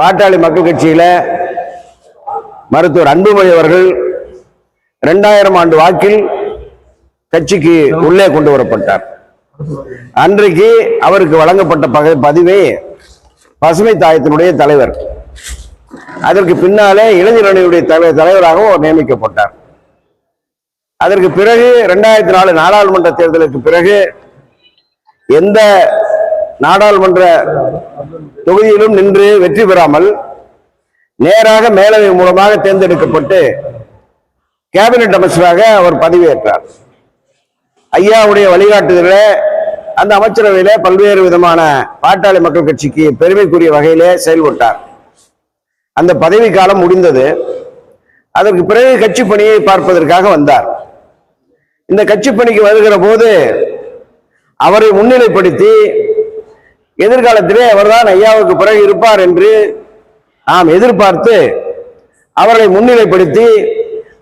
பாட்டாளி மக்கள் கட்சியில மருத்துவர் அன்புமணி அவர்கள் இரண்டாயிரம் ஆண்டு வாக்கில் கட்சிக்கு உள்ளே கொண்டு வரப்பட்டார். அன்றைக்கு அவருக்கு வழங்கப்பட்ட பக பதிவே பசுமை தாயத்தினுடைய தலைவர். அதற்கு பின்னாலே இளைஞரணியுடைய தலை தலைவராகவும் அவர் நியமிக்கப்பட்டார். அதற்கு பிறகு ரெண்டாயிரத்தி நாலு நாடாளுமன்ற தேர்தலுக்கு பிறகு எந்த நாடாளுமன்ற தொகுதியிலும் நின்று வெற்றி பெறாமல் நேராக மேலவை மூலமாக தேர்ந்தெடுக்கப்பட்டு கேபினெட் அமைச்சராக அவர் பதவியேற்றார். ஐயாவுடைய வழிகாட்டுதல அந்த அமைச்சரவையில பல்வேறு விதமான பாட்டாளி மக்கள் கட்சிக்கு பெருமைக்குரிய வகையிலே செயல்பட்டார். அந்த பதவி காலம் முடிந்தது. அதற்கு பிறகு கட்சி பணியை பார்ப்பதற்காக வந்தார். இந்த கட்சி பணிக்கு வருகிற போது அவரை முன்னிலைப்படுத்தி எதிர்காலத்திலே அவர்தான் ஐயாவுக்கு பிறகு இருப்பார் என்று நாம் எதிர்பார்த்து அவரை முன்னிலைப்படுத்தி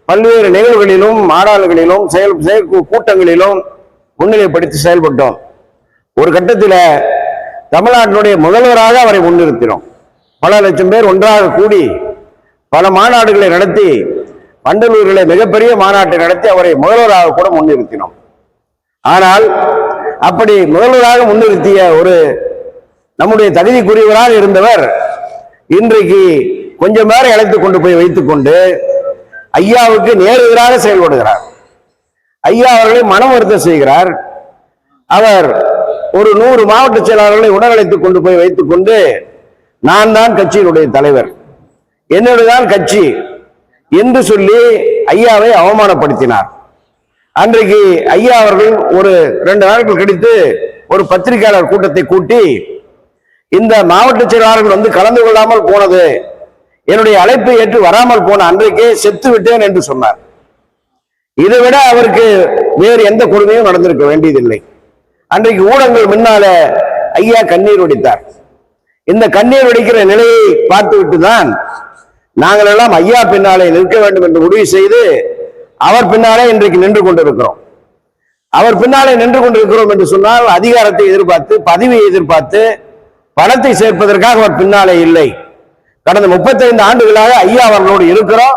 பல்வேறு நிகழ்வுகளிலும் மாநாடுகளிலும் செயல் செயல் கூட்டங்களிலும் முன்னிலைப்படுத்தி செயல்பட்டோம். ஒரு கட்டத்தில் தமிழ்நாட்டினுடைய முதல்வராக அவரை முன்னிறுத்தினோம். பல லட்சம் பேர் ஒன்றாக கூடி பல மாநாடுகளை நடத்தி வண்டலூரிலே மிகப்பெரிய மாநாட்டை நடத்தி அவரை முதல்வராக கூட முன்னிறுத்தினோம். ஆனால் அப்படி முதல்வராக முன்னிறுத்திய ஒரு நம்முடைய தகுதிக்குரியவராக இருந்தவர் இன்றைக்கு கொஞ்சம் பேரை அழைத்து கொண்டு போய் வைத்துக் கொண்டு ஐயாவுக்கு நேர் எதிராக செயல்படுகிறார். ஐயா அவர்களை மனம் வருத்தம் செய்கிறார். அவர் ஒரு நூறு மாவட்ட செயலாளர்களை உடனழைத்துக் கொண்டு போய் வைத்துக் கொண்டு நான் தான் கட்சியினுடைய தலைவர். என்னுடையதான் கட்சி என்று சொல்லி ஐயாவை அவமானப்படுத்தினார். அன்றைக்கு ஐயா அவர்கள் ஒரு ரெண்டு நாட்கள் கழித்து ஒரு பத்திரிகையாளர் கூட்டத்தை கூட்டி இந்த மாவட்ட செயலாளர்கள் வந்து கலந்து கொள்ளாமல் போனது என்னுடைய அழைப்பை ஏற்று வராமல் போன அன்றைக்கே செத்து விட்டேன் என்று சொன்னார். இதை விட அவருக்கு வேறு எந்த கொடுமையும் நடந்திருக்க வேண்டியதில்லை. அன்றைக்கு ஊடகங்கள் முன்னால ஐயா கண்ணீர் வடித்தார். இந்த கண்ணீர் வடிக்கிற நிலையை பார்த்துவிட்டு தான் நாங்கள் எல்லாம் ஐயா பின்னாலே நிற்க வேண்டும் என்று முடிவு செய்து அவர் பின்னாலே இன்றைக்கு நின்று கொண்டிருக்கிறோம். அவர் பின்னாலே நின்று கொண்டிருக்கிறோம் என்று சொன்னால் அதிகாரத்தை எதிர்பார்த்து பதவியை எதிர்பார்த்து பணத்தை சேர்ப்பதற்காக அவர் பின்னாலே இல்லை. கடந்த 35 ஆண்டுகளாக ஐயா அவர்களோடு இருக்கிறோம்.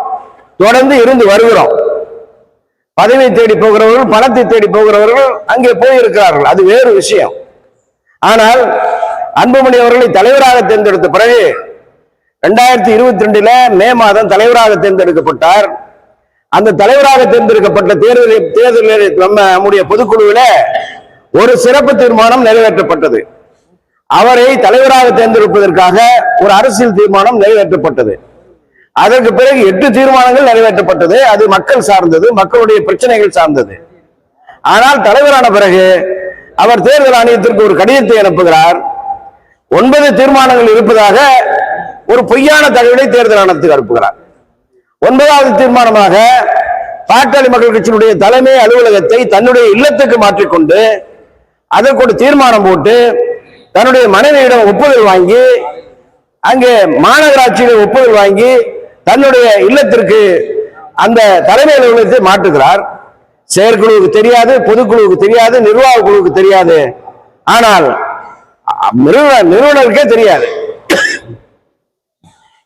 தொடர்ந்து இருந்து வருகிறோம். பதவியை தேடி போகிறவர்கள் பணத்தை தேடி போகிறவர்கள் அங்கே போயிருக்கிறார்கள். அது வேறு விஷயம். ஆனால் அன்புமணி அவர்களை தலைவராக தேர்ந்தெடுத்த பிறகு ரெண்டாயிரத்தி இருபத்தி ரெண்டுல மே மாதம் தலைவராக தேர்ந்தெடுக்கப்பட்டார். அந்த தலைவராக தேர்ந்தெடுக்கப்பட்ட தேர்தலில் தேர்தலில் நம்ம நம்முடைய பொதுக்குழுவில் ஒரு சிறப்பு தீர்மானம் நிறைவேற்றப்பட்டது. அவரை தலைவராக தேர்ந்தெடுப்பதற்காக ஒரு அரசியல் தீர்மானம் நிறைவேற்றப்பட்டது. அதற்கு பிறகு எட்டு தீர்மானங்கள் நிறைவேற்றப்பட்டது. அது மக்கள் சார்ந்தது மக்களுடைய பிரச்சனைகள் சார்ந்தது. ஆனால் தலைவரான பிறகு அவர் தேர்தல் ஆணையத்திற்கு ஒரு கடிதத்தை அனுப்புகிறார். ஒன்பது தீர்மானங்கள் இருப்பதாக ஒரு பொய்யான தகவலை தேர்தல் ஆணையத்துக்கு அனுப்புகிறார். ஒன்பதாவது தீர்மானமாக பாட்டாளி மக்கள் கட்சியினுடைய தலைமை அலுவலகத்தை தன்னுடைய இல்லத்துக்கு மாற்றிக்கொண்டு அதற்கு ஒரு தீர்மானம் போட்டு தன்னுடைய மனைவியிடம் ஒப்புதல் வாங்கி அங்கே மாநகராட்சியிடம் ஒப்புதல் வாங்கி தன்னுடைய இல்லத்திற்கு அந்த தலைமை அலுவலகத்தை மாற்றுகிறார். செயற்குழுவுக்கு தெரியாது பொதுக்குழுவுக்கு தெரியாது நிர்வாக குழுவுக்கு தெரியாது. ஆனால் நிறுவன நிறுவனருக்கே தெரியாது.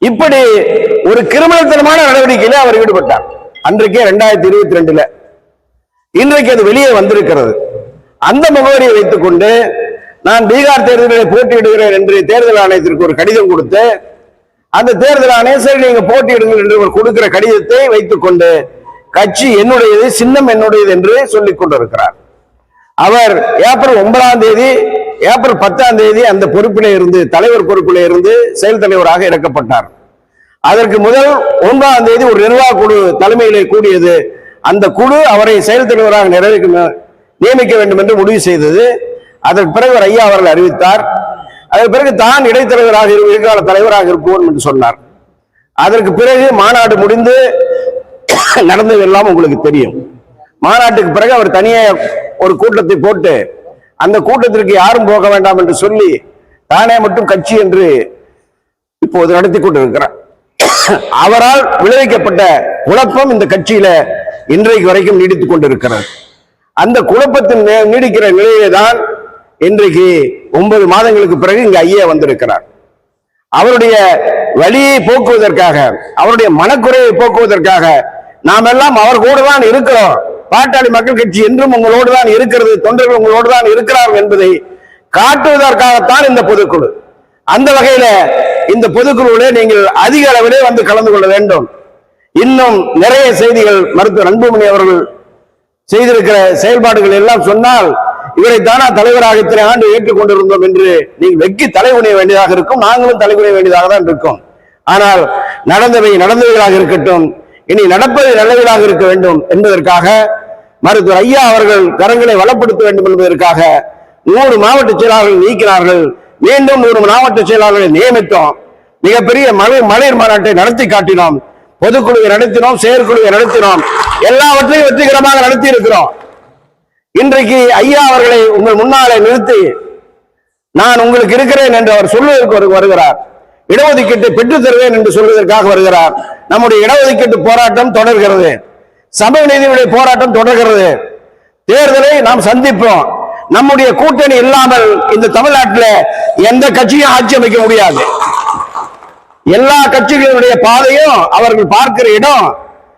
இப்படி ஒரு கிரிமினல்தனமான நடவடிக்கையில அவர் ஈடுபட்டார். அன்றைக்கே ரெண்டாயிரத்தி இருபத்தி ரெண்டுல. இன்றைக்கு அது வெளியே வந்திருக்கிறது. அந்த முகவரியை வைத்துக் கொண்டு நான் பீகார் தேர்தலில் போட்டியிடுகிறேன் என்று தேர்தல் ஆணையத்திற்கு ஒரு கடிதம் கொடுத்து அந்த தேர்தல் ஆணையம் சரி நீங்க போட்டியிடுங்கள் என்று கொடுக்கிற கடிதத்தை வைத்துக் கொண்டு கட்சி என்னுடையது சின்னம் என்னுடையது என்று சொல்லிக் கொண்டிருக்கிறார். அவர் ஏப்ரல் ஒன்பதாம் தேதி ஏப்ரல் பத்தாம் தேதி அந்த பொறுப்பிலே இருந்து தலைவர் பொறுப்பிலே இருந்து செயல் தலைவராக இறக்கப்பட்டார். அதற்கு முதல் ஒன்பதாம் தேதி ஒரு நிர்வாக குழு தலைமையிலே கூடியது. அந்த குழு அவரை செயல் தலைவராக நிறைவேற்க நியமிக்க வேண்டும் என்று முடிவு செய்தது. அதற்கு பிறகு ஒரு ஐயா அவர்கள் அறிவித்தார். அதற்கு பிறகு தான் இடைத்தலைவராக எதிர்கால தலைவராக இருப்போம் என்று சொன்னார். அதற்கு பிறகு மாநாடு முடிந்து நடந்தது எல்லாம் உங்களுக்கு தெரியும். மாநாட்டுக்கு பிறகு அவர் தனியே ஒரு கூட்டத்தை போட்டு அந்த கூட்டத்திற்கு யாரும் போக வேண்டாம் என்று சொல்லி தானே மட்டும் கட்சி என்று இப்போது நடத்தி கொண்டிருக்கிறார். அவரால் விளைவிக்கப்பட்ட குழப்பம் இந்த கட்சியில இன்றைக்கு வரைக்கும் நீடித்துக் கொண்டிருக்கிறது. அந்த குழப்பத்தின் மே- நீடிக்கிற நிலையிலே தான் இன்றைக்கு ஒன்பது மாதங்களுக்கு பிறகு இங்க ஐயா வந்திருக்கிறார். அவருடைய வழியை போக்குவதற்காக அவருடைய மனக்குறையை போக்குவதற்காக நாம் எல்லாம் அவர் கூட தான் இருக்கிறோம். பாட்டாளி மக்கள் கட்சி என்றும் உங்களோடு தான் இருக்கிறது தொண்டர்கள் உங்களோடு தான் இருக்கிறார்கள் என்பதை காட்டுவதற்காகத்தான் இந்த பொதுக்குழு. அந்த வகையில இந்த பொதுக்குழுவிலே நீங்கள் அதிக அளவிலே வந்து கலந்து கொள்ள வேண்டும். இன்னும் நிறைய செய்திகள் மருத்துவர் அன்புமணி அவர்கள் செய்திருக்கிற செயல்பாடுகள் எல்லாம் சொன்னால் இவரை தானா தலைவராக இத்தனை ஆண்டு ஏற்றுக்கொண்டிருந்தோம் என்று நீங்கள் வெக்கி தலைகுனிய வேண்டியதாக இருக்கும். நாங்களும் தலைகுனிய வேண்டியதாக தான் இருக்கும். ஆனால் நடந்தவை நடந்தவைகளாக இருக்கட்டும் இனி நடப்பது நல்லவைகளாக இருக்க வேண்டும் என்பதற்காக மருத்துவர் ஐயா அவர்கள் கரங்களை வளப்படுத்த வேண்டும் என்பதற்காக நூறு மாவட்ட செயலாளர்கள் நீக்கினார்கள். மீண்டும் நூறு மாவட்ட செயலாளர்களை நியமித்தோம். மிகப்பெரிய மலை மலையர் மாநாட்டை நடத்தி காட்டினோம். பொதுக்குழுவை நடத்தினோம் செயற்குழுவை நடத்தினோம். எல்லாவற்றையும் வெற்றிகரமாக நடத்தி இருக்கிறோம். இன்றைக்கு ஐயா அவர்களை உங்கள் முன்னாலே நிறுத்தி நான் உங்களுக்கு இருக்கிறேன் என்று அவர் சொல்வதற்கு வருகிறார். இடஒதுக்கீட்டை பெற்றுத் தருவேன் என்று சொல்வதற்காக வருகிறார். நம்முடைய இடஒதுக்கீட்டு போராட்டம் தொடர்கிறது. சமூக நீதியுடைய போராட்டம் தொடர்கிறது. தேர்தலை நாம் சந்திப்போம். நம்முடைய கூட்டணி இல்லாமல் இந்த தமிழ்நாட்டில் எந்த கட்சியும் ஆட்சி அமைக்க முடியாது. எல்லா கட்சிகளுடைய பாதையும் அவர்கள் பார்க்கிற இடம்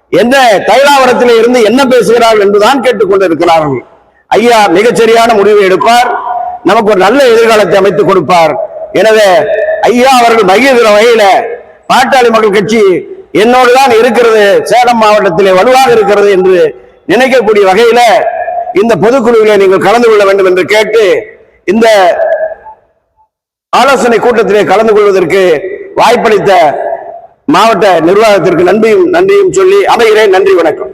எந்த தைலாவரத்தில் இருந்து என்ன பேசுகிறார்கள் என்றுதான் கேட்டுக்கொண்டிருக்கிறார்கள். ஐயா மிகச்சரியான முடிவை எடுப்பார். நமக்கு ஒரு நல்ல எதிர்காலத்தை அமைத்துக் கொடுப்பார். எனவே ஐயா அவர்கள் மகிழ்கிற வகையில பாட்டாளி மக்கள் கட்சி என்னோடு தான் இருக்கிறது. சேலம் மாவட்டத்திலே வலுவாக இருக்கிறது என்று நினைக்கக்கூடிய வகையில இந்த பொதுக்குழுவிலே நீங்கள் கலந்து கொள்ள வேண்டும் என்று கேட்டு இந்த ஆலோசனை கூட்டத்திலே கலந்து கொள்வதற்கு வாய்ப்பளித்த மாவட்ட நிர்வாகத்திற்கு நன்றியும் நன்றியும் சொல்லி அமைகிறேன். நன்றி வணக்கம்.